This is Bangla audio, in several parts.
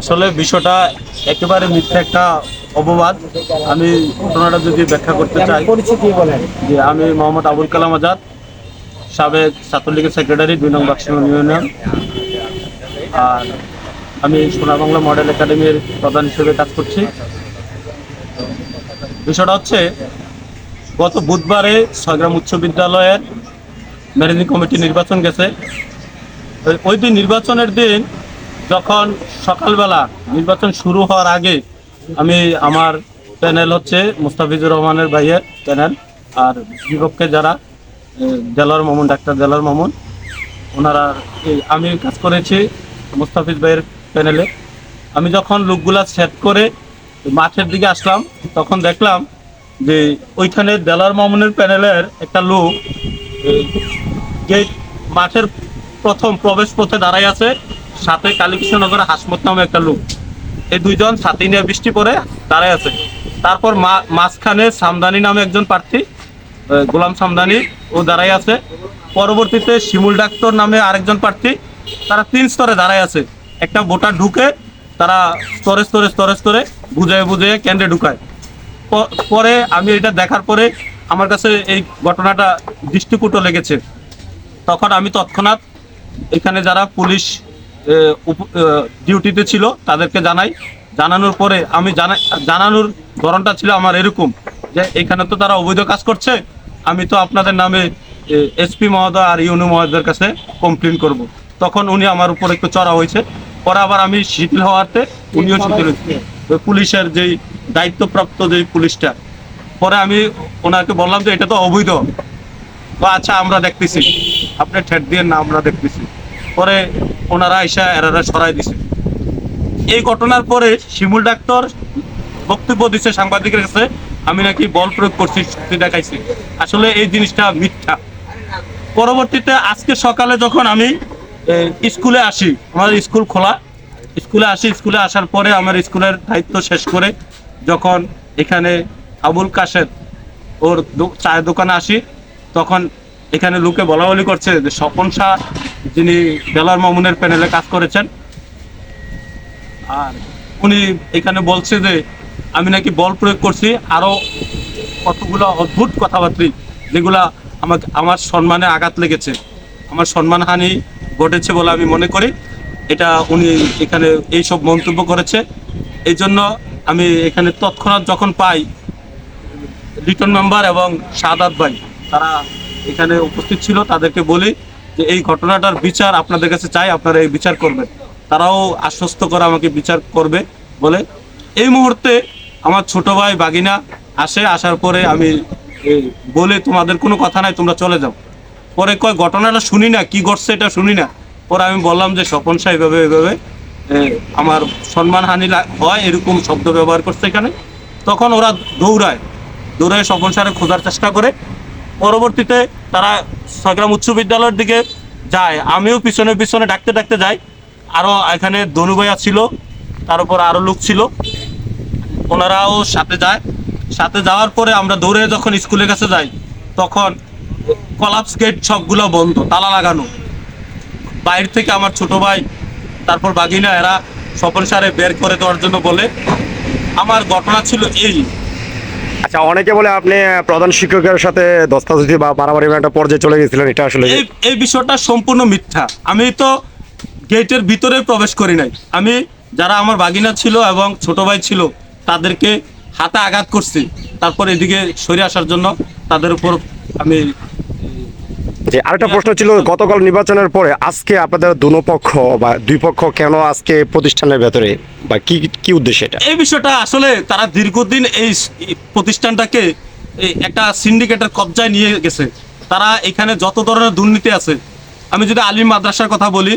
আসলে বিষয়টা একেবারে মিথ্যা একটা অপবাদ। আমি ঘটনাটা যদি ব্যাখ্যা করতে চাই, যে আমি মোহাম্মদ আবুল কালাম আজাদ, সাবেক ছাত্রলীগের সেক্রেটারি, দুই নং ইউনিয়ন আর আমি সোনা বাংলা মডেল একাডেমির প্রধান হিসেবে কাজ করছি। বিষয়টা হচ্ছে, গত বুধবারে ছয়গ্রাম উচ্চ বিদ্যালয়ের ম্যানেজিং কমিটি নির্বাচন গেছে। ওই দিন নির্বাচনের দিন যখন সকালবেলা নির্বাচন শুরু হওয়ার আগে আমি আমার প্যানেল হচ্ছে মুস্তাফিজুর রহমানের ভাইয়ের প্যানেল, আর বিপক্ষে যারা জেলার মামুন, ডাক্তার দেলোয়ার মামুন, ওনারা আমি কাজ করেছি মুস্তাফিজ ভাইয়ের প্যানেলে। আমি যখন লোকগুলা সেট করে মাঠের দিকে আসলাম, তখন দেখলাম যে ওইখানে দেলার মামুনের প্যানেলের একটা লোক গেট মাঠের প্রথম প্রবেশ পথে দাঁড়াই আছে। সাথে কালীকৃষ্ণনগর হাসমত নামে একটা লোক। এই দুইজন ছাতি নিয়ে বৃষ্টি পরে দাঁড়ায় আছে। তারপর মাঝখানে সামদানি নামে একজন প্রার্থী গোলাম সামদানি, ও দাঁড়াই আছে। পরবর্তীতে শিমুল ডাক্তার নামে আরেকজন প্রার্থী, তারা তিন স্তরে দাঁড়ায় আছে। একটা ভোটার ঢুকে তারা স্তরে স্তরে স্তরে স্তরে বুঝে বুঝে কেন্দ্রে ঢুকায়। পরে আমি এটা দেখার পরে আমার কাছে এই ঘটনাটা দৃষ্টিকূট লেগেছে। তখন আমি তৎক্ষণাৎ এখানে যারা পুলিশ ডিউটিতে ছিল, তাদেরকে জানাই। জানানোর পরে আমি জানানোর ধরনটা ছিল আমার এরকম, যে এখানে তো তারা অবৈধ কাজ করছে, আমি তো আপনাদের নামে এসপি মহোদয় আর ইউনু মহোদয়ের কাছে কমপ্লেন করব। তখন উনি আমার উপর একটু চড়া হয়েছে। পরে আবার আমি শিথিল হওয়াতে উনিও শিথিল পুলিশের যেই দায়িত্বপ্রাপ্ত যেই পুলিশটা, পরে আমি ওনাকে বললাম যে এটা তো অবৈধ। আচ্ছা আমরা দেখতেছি। আপনি ঠেট দিয়ে না, আমরা দেখতেছি। পরে ওনারা এসে এরারা সরাই দিছে। এই ঘটনার পরে শিমুল ডাক্তার বক্তব্য দিচ্ছে সাংবাদিকের কাছে, আমি নাকি বল প্রয়োগ করছি, শক্তি দেখাইছি। আসলে এই জিনিসটা মিথ্যা। পরবর্তীতে আজকে সকালে যখন আমি স্কুলে আসি, আমার স্কুল খোলা। স্কুলে আসি, স্কুলে আসার পরে আমার স্কুলের দায়িত্ব শেষ করে যখন এখানে আবুল কাশের ওর চায়ের দোকানে আসি, তখন এখানে লোকে বলা বলি করছে যে স্বপন শাহ যিনি বেলার মামুনের প্যানেলে কাজ করেছেন। আর উনি এখানে বলছে যে, আমি নাকি বল প্রয়োগ করছি, আরও কতগুলো অদ্ভুত কথাবার্তা যেগুলা আমাকে, আমার সম্মানে আঘাত লেগেছে। আমার সম্মানহানি ঘটেছে বলে আমি মনে করি। এটা উনি এখানে এইসব মন্তব্য করেছে। এই জন্য আমি এখানে তৎক্ষণাৎ যখন পাই রিটার্ন মেম্বার এবং সাদাত ভাই, তারা এখানে উপস্থিত ছিল, তাদেরকে বলি যে এই ঘটনাটার বিচার আপনাদের কাছে চাই, আপনারা এই বিচার করবেন। তারাও আশ্বস্ত করে আমাকে বিচার করবে বলে। এই মুহূর্তে আমার ছোট ভাই বাগিনা আসে, আসার পরে আমি বলে, তোমাদের কোনো কথা নাই, তোমরা চলে যাও। পরে কয়, ঘটনাটা শুনি না, কি ঘটছে এটা শুনি না। পরে আমি বললাম যে, স্বপন সাহেব এভাবে এভাবে আমার সম্মানহানি হয়, এরকম শব্দ ব্যবহার করছে এখানে। তখন ওরা দৌড়ায়। দৌড়ায় স্বপন সাহেব খোঁজার চেষ্টা করে। পরবর্তীতে তারা ছয়গ্রাম উচ্চ বিদ্যালয়ের দিকে যায়। আমিও পিছনে পিছনে ডাকতে ডাকতে যাই। আরও এখানে দনুভাইয়া ছিল, তার উপর আরও লোক ছিল। ওনারাও সাথে যায়। সাথে যাওয়ার পরে আমরা দৌড়ে যখন স্কুলের কাছে যাই, তখন কলাপস গেট সবগুলো বন্ধ, তালা লাগানো। বাইরে থেকে আমার ছোট ভাই, তারপর বাগিনা, এরা স্বপন সারে বের করে দেওয়ার জন্য বলে। আমার ঘটনা ছিল এই। আচ্ছা অনেকে বলে আপনি প্রধান শিক্ষকের সাথে দস্তাদস্তি বা মারামারি একটা পর্যায়ে চলে গেছিলেন, এটা আসলে এই এই বিষয়টা সম্পূর্ণ মিথ্যা। আমি তো গেটের ভিতরে প্রবেশ করি নাই। আমি যারা আমার বাগিনা ছিল এবং ছোট ভাই ছিল, তাদেরকে হাতে আঘাত করছি। তারপর এদিকে সরে আসার জন্য তাদের উপর আমি যে আরেকটা প্রশ্ন ছিল গতকাল নির্বাচনের পরে আজকে আপনাদের দুনো পক্ষ বা দুই পক্ষ কেন আজকে প্রতিষ্ঠানের ভেতরে? বা কি কি উদ্দেশ্য এটা? এই বিষয়টা আসলে তারা দীর্ঘদিন এই প্রতিষ্ঠানটাকে একটা সিন্ডিকেটের কবজায় নিয়ে গেছে। তারা এখানে যত ধরনের দুর্নীতি আছে আমি যদি আলিম মাদ্রাসার কথা বলি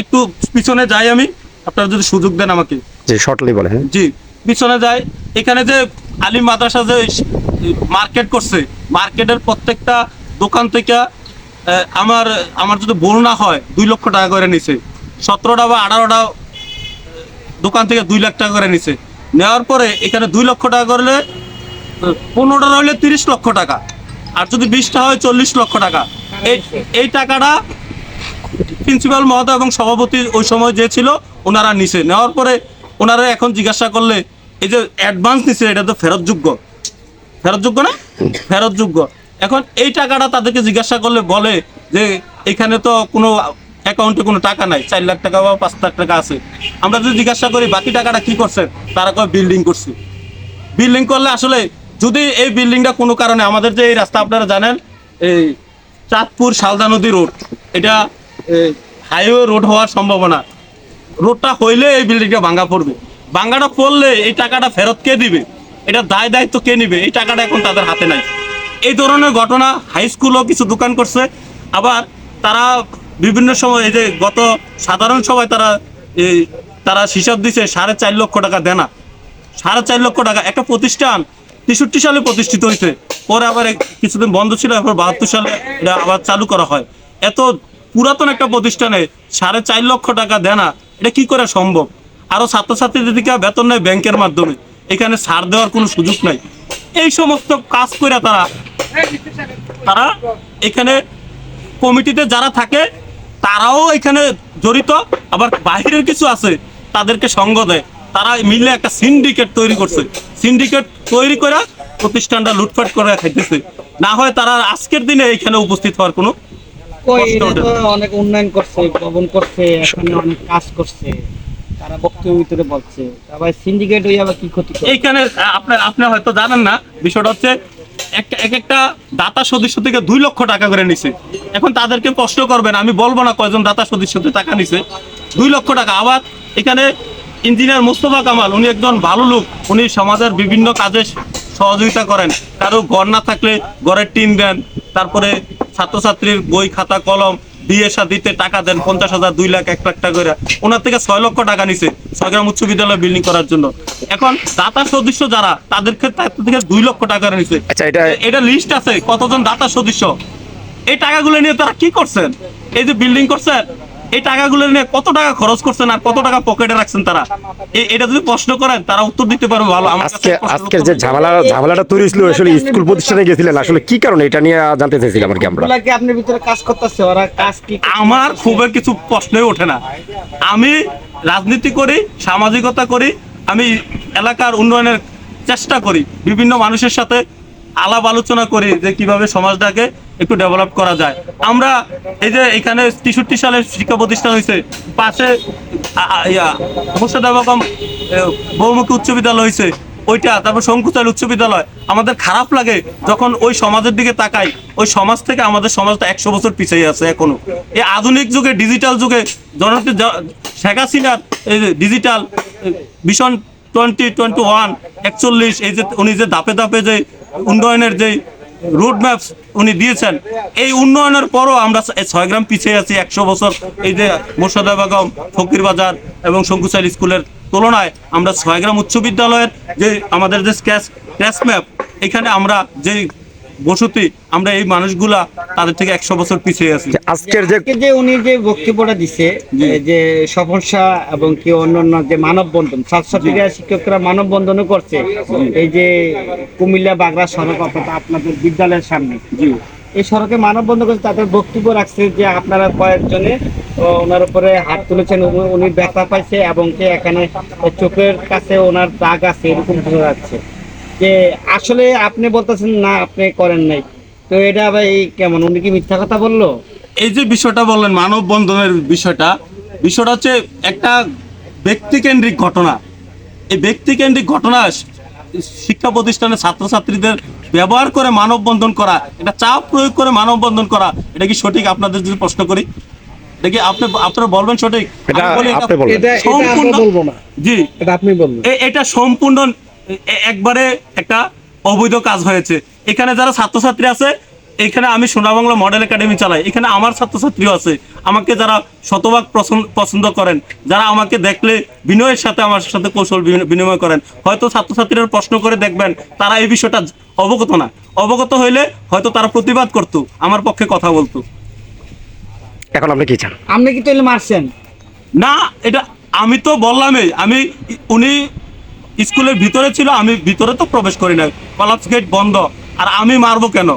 একটু পিছনে যাই আমি আপনারা যদি সুযোগ দেন আমাকে। যে শর্টলি বলে হ্যাঁ। জি পিছনে যাই। এখানে যে আলিম মাদ্রাসা যে মার্কেট করছে মার্কেটের প্রত্যেকটা দোকান থেকে আমার আমার যদি বল না হয় দুই লক্ষ টাকা করে নিছে। সতেরোটা বা আঠারোটা দোকান থেকে দুই লাখ টাকা করে নিছে। নেওয়ার পরে এখানে দুই লক্ষ টাকা করলে পনেরোটা হলে তিরিশ লক্ষ টাকা। আর যদি বিশটা হয় চল্লিশ লক্ষ টাকা। এই এই টাকাটা প্রিন্সিপাল মহোদয় এবং সভাপতি ওই সময় যে ছিল ওনারা নিছে। নেওয়ার পরে ওনারা এখন জিজ্ঞাসা করলে এই যে অ্যাডভান্স নিছে এটা তো ফেরতযোগ্য। ফেরতযোগ্য না? ফেরতযোগ্য। এখন এই টাকাটা তাদেরকে জিজ্ঞাসা করলে বলে যে এখানে তো কোনো অ্যাকাউন্টে কোনো টাকা নাই, চার লাখ টাকা বা পাঁচ লাখ টাকা আছে। আমরা যদি জিজ্ঞাসা করি, বাকি টাকাটা কি করছে তারা কয়, বিল্ডিং করছে। বিল্ডিং করলে আসলে যদি এই বিল্ডিংটা কোনো কারণে, আমাদের যে এই রাস্তা আপনারা জানেন, এই চাঁদপুর শালদা নদী রোড, এটা হাইওয়ে রোড হওয়ার সম্ভাবনা। রোডটা হইলে এই বিল্ডিংটা ভাঙা পড়বে। ভাঙাটা পড়লে এই টাকাটা ফেরত কে দিবে? এটা দায় দায়িত্ব কে নিবে? এই টাকাটা এখন তাদের হাতে নাই। এই ধরনের ঘটনা হাই স্কুলও কিছু দোকান করছে। আবার তারা বিভিন্ন সময় এই যে গত সাধারণ সভায় তারা তারা হিসাব দিছে সাড়ে চার লক্ষ টাকা দেনা। সাড়ে চার লক্ষ টাকা, একটা প্রতিষ্ঠান তেষট্টি সালে প্রতিষ্ঠিত হয়েছে। পরে আবার কিছুদিন বন্ধ ছিল, এরপর বাহাত্তর সালে এটা আবার চালু করা হয়। এত পুরাতন একটা প্রতিষ্ঠানে সাড়ে চার লক্ষ টাকা দেনা, এটা কি করে সম্ভব? আরও ছাত্রছাত্রীদের দিকে বেতন নেয় ব্যাংকের মাধ্যমে। এখানে ছাড় দেওয়ার কোনো সুযোগ নাই। এই সমস্ত কাজ করে তারা তারা এখানে কমিটিতে যারা থাকে তারাও এখানে জড়িত। আবার বাহিরের কিছু আছে তাদেরকে সঙ্গ দেয়। তারা মিলে একটা সিন্ডিকেট তৈরি করছে। সিন্ডিকেট তৈরি করে প্রতিষ্ঠানটা লুটপাট করে খাইতেছে। না হয় তারা আজকের দিনে এখানে উপস্থিত হওয়ার কোনো অনেক উন্নয়ন করছে ভবন করছে এখানে অনেক কাজ করছে। দাতা সদস্য থেকে দুই লক্ষ টাকা করে এখন তাদেরকে কষ্ট করবেন, আমি বলব না কয়জন দাতা সদস্য টাকা নিছে। দুই লক্ষ টাকা। আবার এখানে ইঞ্জিনিয়ার মোস্তফা কামাল, উনি একজন ভালো লোক। উনি সমাজের বিভিন্ন কাজে সহযোগিতা করেন। কারও ঘর না থাকলে ঘরের টিন দেন। তারপরে ছাত্রছাত্রীর বই, খাতা, কলম বিয়ে সাদিতে টাকা দেন পঞ্চাশ হাজার দুই লাখ এক লাখ টাকা করে। ওনার থেকে ছয় লক্ষ টাকা নিছে ছয়গ্রাম উচ্চ বিদ্যালয় বিল্ডিং করার জন্য। এখন দাতা সদস্য যারা তাদের ক্ষেত্রে থেকে দুই লক্ষ টাকা করে নিছে। আচ্ছা এটা এটা লিস্ট আছে কতজন দাতা সদস্য? এই টাকাগুলো নিয়ে তারা কি করছেন? এই যে বিল্ডিং করছেন এই টাকাগুলো নিয়ে কত টাকা খরচ করছেন আর কত টাকা পকেটে রাখছেন তারা? এটা যদি প্রশ্ন করেন তারা উত্তর দিতে পারবে ভালো। আমার কাছে আজকে আজকের যে ঝামেলা ঝামেলাটা তৈরি হয়েছিল আসলে স্কুল প্রতিষ্ঠানে গেছিলেন আসলে কি কারণে এটা নিয়ে জানতে চাইছিলাম আর কি আমরা? আপনার ভিতরে কাজ করতেছে ওরা কাজ কি আমার খুব কিছু প্রশ্নই ওঠে না। আমি রাজনীতি করি সামাজিকতা করি আমি এলাকার উন্নয়নের চেষ্টা করি বিভিন্ন মানুষের সাথে আলাপ আলোচনা করি যে কীভাবে সমাজটাকে একটু ডেভেলপ করা যায়। আমরা এই যে এখানে তেষট্টি সালে শিক্ষা প্রতিষ্ঠান হয়েছে পাশে আ- আ- মোর্শেদা বেগম এ, বহুমুখী উচ্চ বিদ্যালয় হয়েছে ওইটা তারপর শঙ্কুচাল উচ্চ বিদ্যালয়। আমাদের খারাপ লাগে যখন ওই সমাজের দিকে তাকাই ওই সমাজ থেকে আমাদের সমাজটা একশো বছর পিছিয়ে আছে এখনও। এই আধুনিক যুগে ডিজিটাল যুগে জনপ্রিয় শেখ হাসিনার এই যে digital vision twenty twenty one একচল্লিশ এই যে উনি যে ধাপে ধাপে যে উন্নয়নের যে রোড ম্যাপ উনি দিয়েছেন। এই উন্নয়নের পরও আমরা ছয় গ্রাম পিছিয়ে আছি একশো বছর। এই যে মোর্শদা বেগম ফকিরবাজার এবং শঙ্কুশাল স্কুলের তুলনায় আমরা ছয় গ্রাম উচ্চ বিদ্যালয়ের যে আমাদের যে স্ক্যাচ ক্যাশ ম্যাপ, এখানে আমরা যে বসতি আমরা এই মানুষগুলা তাদের থেকে একশো বছর পিছিয়ে আছি। আজকের যে যে উনি যে বক্তব্যটা দিছে যে সমস্যা এবং কি অন্যান্য যে মানববন্ধন ছাত্রছাত্রীরা শিক্ষকরা মানববন্ধনও করছে এই যে কুমিল্লা বাগড়া সড়ক অর্থাৎ আপনাদের বিদ্যালয়ের সামনে। জি। এই সড়কে মানববন্ধন করছে তাদের বক্তব্য রাখছে যে আপনারা কয়েকজনে ওনার উপরে হাত তুলেছেন উনি- উনি ব্যথা পাইছে এবং কি এখানে চোখের কাছে ওনার দাগ আছে এরকম বোঝা যাচ্ছে। যে আসলে আপনি বলতেছেন না আপনি করেন নাই। তো এটা এই কেমন? উনি কি মিথ্যা কথা বলল? এই যে বিষয়টা বললেন মানববন্ধনের বিষয়টা বিষয়টা হচ্ছে একটা ব্যক্তিকেন্দ্রিক ঘটনা। এই ব্যক্তিকেন্দ্রিক ঘটনা শিক্ষা প্রতিষ্ঠানের ছাত্রছাত্রীদের ব্যবহার করে মানববন্ধন করা এটা চাপ প্রয়োগ করে মানববন্ধন করা এটা কি সঠিক? আপনাদের যদি প্রশ্ন করি এটা কি আপনি আপনারা বলবেন সঠিক? সম্পূর্ণ- জি। এটা আপনি বলবেন। এটা সম্পূর্ণ একবারে একটা অবৈধ কাজ হয়েছে। এখানে যারা ছাত্রছাত্রী আছে এখানে আমি সোনাবাংলা মডেল একাডেমি চালাই। এখানে আমার ছাত্রছাত্রীও আছে। আমাকে যারা শতভাগ পছন্দ- পছন্দ করেন যারা আমাকে দেখলে বিনয়ের সাথে আমার সাথে কৌশল বিনি- বিনিময় করেন হয়তো ছাত্রছাত্রীরা প্রশ্ন করে দেখবেন তারা এই বিষয়টা অবগত না। অবগত হইলে হয়তো তারা প্রতিবাদ করতো আমার পক্ষে কথা বলতো। এখন আপনি কি চান? আপনি কি তাহলে মারছেন? না এটা আমি তো বললামই আমি উনি স্কুলের ভিতরে ছিল আমি ভিতরে তো প্রবেশ করি না কলাপস গেট বন্ধ। আর আমি মারবো কেন?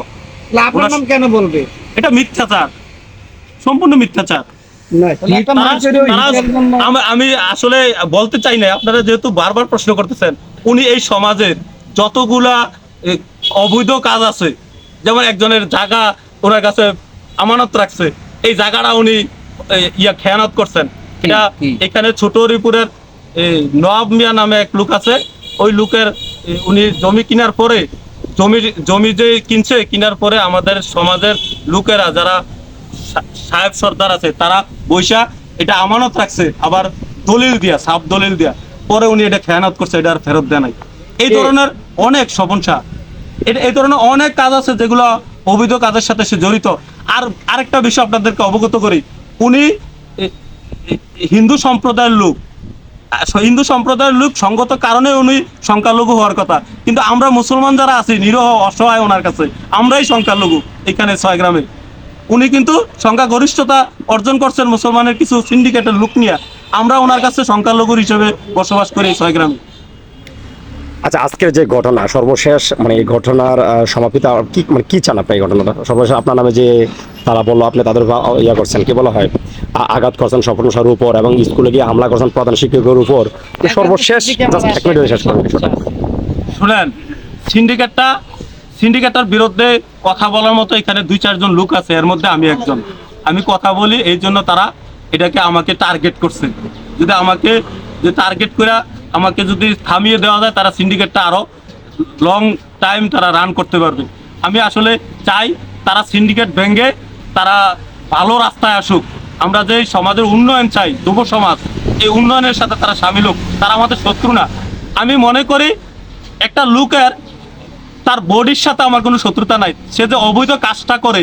আপনার নাম কেন বলবে? এটা মিথ্যাচার। সম্পূর্ণ মিথ্যাচার। আমি- আমি আসলে বলতে চাই না আপনারা যেহেতু বারবার প্রশ্ন করতেছেন উনি এই সমাজের যতগুলা অবৈধ কাজ আছে যেমন একজনের জায়গা ওনার কাছে আমানত রাখছে এই জায়গাটা উনি ইয়া খেয়ানত করছেন। এটা এখানে ছোট হরিপুরের এ, নবাব মিয়া নামে এক লোক আছে। ওই লোকের উনি জমি কেনার পরে জমি জমি যে কিনছে কেনার পরে আমাদের সমাজের লোকেরা যারা সাহেব সর্দার আছে তারা বৈশা এটা আমানত রাখছে আবার দলিল দিয়া সাব দলিল দিয়া। পরে উনি এটা খেয়ানত করছে এটা আর ফেরত দেয় নাই। এই ধরনের অনেক সমস্যা এটা এই ধরনের অনেক কাজ আছে যেগুলো অবৈধ কাজের সাথে সে জড়িত। আর আরেকটা বিষয় আপনাদেরকে অবগত করি। উনি হিন্দু সম্প্রদায়ের লোক। হিন্দু সম্প্রদায়ের লোক সঙ্গত কারণে উনি সংখ্যালঘু হওয়ার কথা। কিন্তু আমরা মুসলমান যারা আছি, নিরহ, অসহায় ওনার কাছে, আমরাই সংখ্যালঘু এখানে ছয় গ্রামে। উনি কিন্তু সংখ্যাগরিষ্ঠতা অর্জন করছেন মুসলমানের কিছু সিন্ডিকেটের লোক নিয়ে। আমরা ওনার কাছে সংখ্যালঘুর হিসেবে বসবাস করি ছয় গ্রামে। আচ্ছা আজকের যে ঘটনা সর্বশেষ মানে এই ঘটনার সমাপিত আর কি মানে কি চান আপনি এই ঘটনাটা? সর্বশেষ আপনার নামে যে তারা বলল আপনি তাদের ইয়া করছেন কি বলা হয়? আঘাত করছেন স্বপ্ন সার উপর এবং স্কুলে গিয়ে হামলা করছেন প্রধান শিক্ষকের উপর। সর্বশেষ এক মিনিটে শেষ করুন বিষয়টা। শুনেন সিন্ডিকেটটা সিন্ডিকেটের বিরুদ্ধে কথা বলার মতো এখানে দুই চারজন লোক আছে এর মধ্যে আমি একজন। আমি কথা বলি এই জন্য তারা এটাকে আমাকে টার্গেট করছে। যদি আমাকে যে টার্গেট করে আমাকে যদি থামিয়ে দেওয়া যায় তারা সিন্ডিকেটটা আরও লং টাইম তারা রান করতে পারবে। আমি আসলে চাই তারা সিন্ডিকেট ভেঙে তারা ভালো রাস্তায় আসুক। আমরা যে সমাজের উন্নয়ন চাই যুব সমাজ এই উন্নয়নের সাথে তারা সামিল হোক তারা আমাদের শত্রু না। আমি মনে করি একটা লোকের তার বডির সাথে আমার কোনো শত্রুতা নাই। সে যে অবৈধ কাজটা করে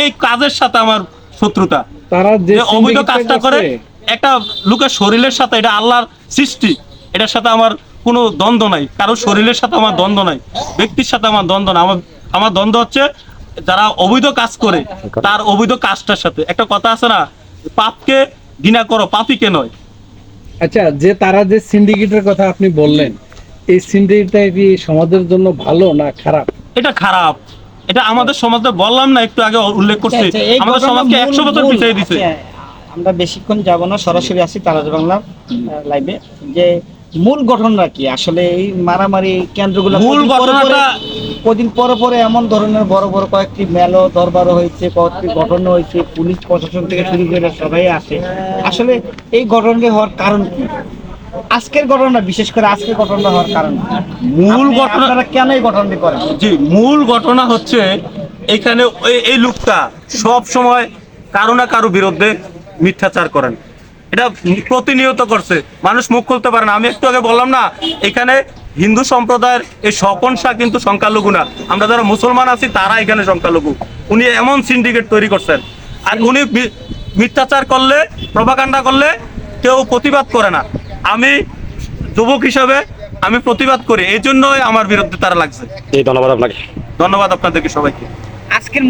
এই কাজের সাথে আমার শত্রুতা। তারা যে যে অবৈধ কাজটা করে একটা লোকের শরীরের সাথে এটা আল্লাহর সৃষ্টি। এটার সাথে আমার কোনো দ্বন্দ্ব নাই। কারও শরীরের সাথে আমার দ্বন্দ্ব নাই ব্যক্তির সাথে আমার দ্বন্দ্ব না আমার আমার দ্বন্দ্ব হচ্ছে যারা অবৈধ কাজ করে তার অবৈধ কাজটার সাথে। একটা কথা আছে না পাপকে ঘৃণা করো পাপিকে নয়। আচ্ছা যে তারা যে সিন্ডিকেটের কথা আপনি বললেন এই সিন্ডিকেটটা কি সমাজের জন্য ভালো না খারাপ? এটা খারাপ। এটা আমাদের সমাজে বললাম না একটু আগে উল্লেখ করছি। আচ্ছা, আমাদের সমাজকে একশো বছর পিছিয়ে দিছে। আচ্ছা, আমরা বেশিক্ষণ যাব না সরাসরি আসি তারাজ বাংলা লাইভে যে মূল ঘটনা কি? আসলে এই মারামারি কেন্দ্রগুলো মূল ঘটনাটা কদিন পরে পরে এমন ধরনের বড় বড় কয়েকটি মেলো দরবারও হয়েছে কয়েকটি ঘটনা হয়েছে পুলিশ প্রশাসন থেকে শুরু করে সবাই আসে। আসলে এই ঘটনাটি হওয়ার কারণ কি? আজকের ঘটনা বিশেষ করে আজকের ঘটনা হওয়ার কারণ মূল আপনি- ঘটনা আপনারা কেন এই ঘটনাটি করেন? জি মূল ঘটনা হচ্ছে এখানে এই লোকটা সব সময় কারও না কারও বিরুদ্ধে মিথ্যাচার করেন। এটা প্রতিনিয়ত করছে। মানুষ মুখ খুলতে পারে না। আমি একটু আগে বললাম না এখানে হিন্দু সম্প্রদায়ের এই স্বপন শাহ কিন্তু সংখ্যালঘু না। আমরা যারা মুসলমান আছি তারা এখানে সংখ্যালঘু। উনি এমন সিন্ডিকেট তৈরি করছেন। আর উনি মিথ্যাচার করলে প্রভাকাণ্ডা করলে কেউ প্রতিবাদ করে না। আমি যুবক হিসাবে আমি প্রতিবাদ করি। এই জন্যই আমার বিরুদ্ধে তারা লাগছে। ধন্যবাদ আপনাকে। ধন্যবাদ আপনাদেরকে সবাইকে। আজকের